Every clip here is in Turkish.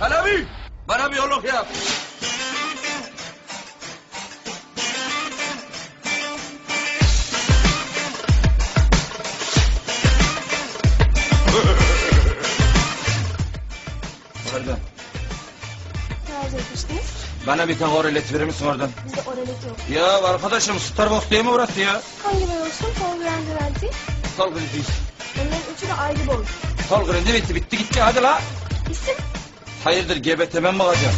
Halabi bana bir yolluk yap. Oradan. Ne etmiştiniz? Bana bir tane oralet verir misin oradan? Bizde oralet yok. Ya arkadaşım Starbucks değil mi burası ya? Hangi boy olsun? Sol Grand Garanti. Sol grindi. Onların üçü de ayrı boy. Sol grindi bitti bitti gitti hadi la. İsim? Hayırdır GBT'me mi bakacağım?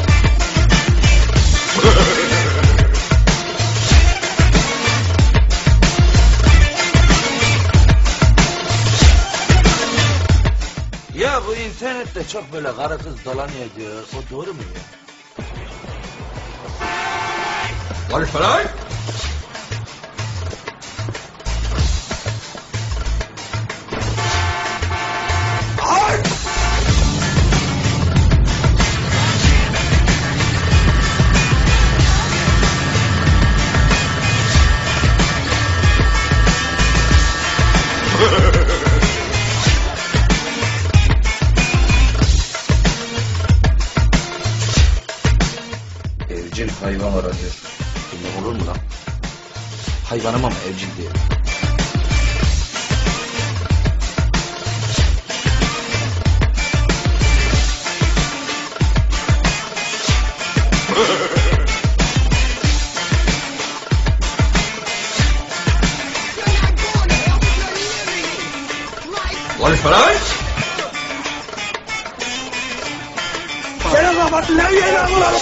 ya bu internette çok böyle karı kız dolanıyor diyor. O doğru mu ya? Barış Faray? Evcil hayvan aranıyor. Bunlar olur mu lan? Hayvanım ama evcil. Barış Faray? Gene kapat, levyeyle vuralım bak! Levyeyle vuralım bak!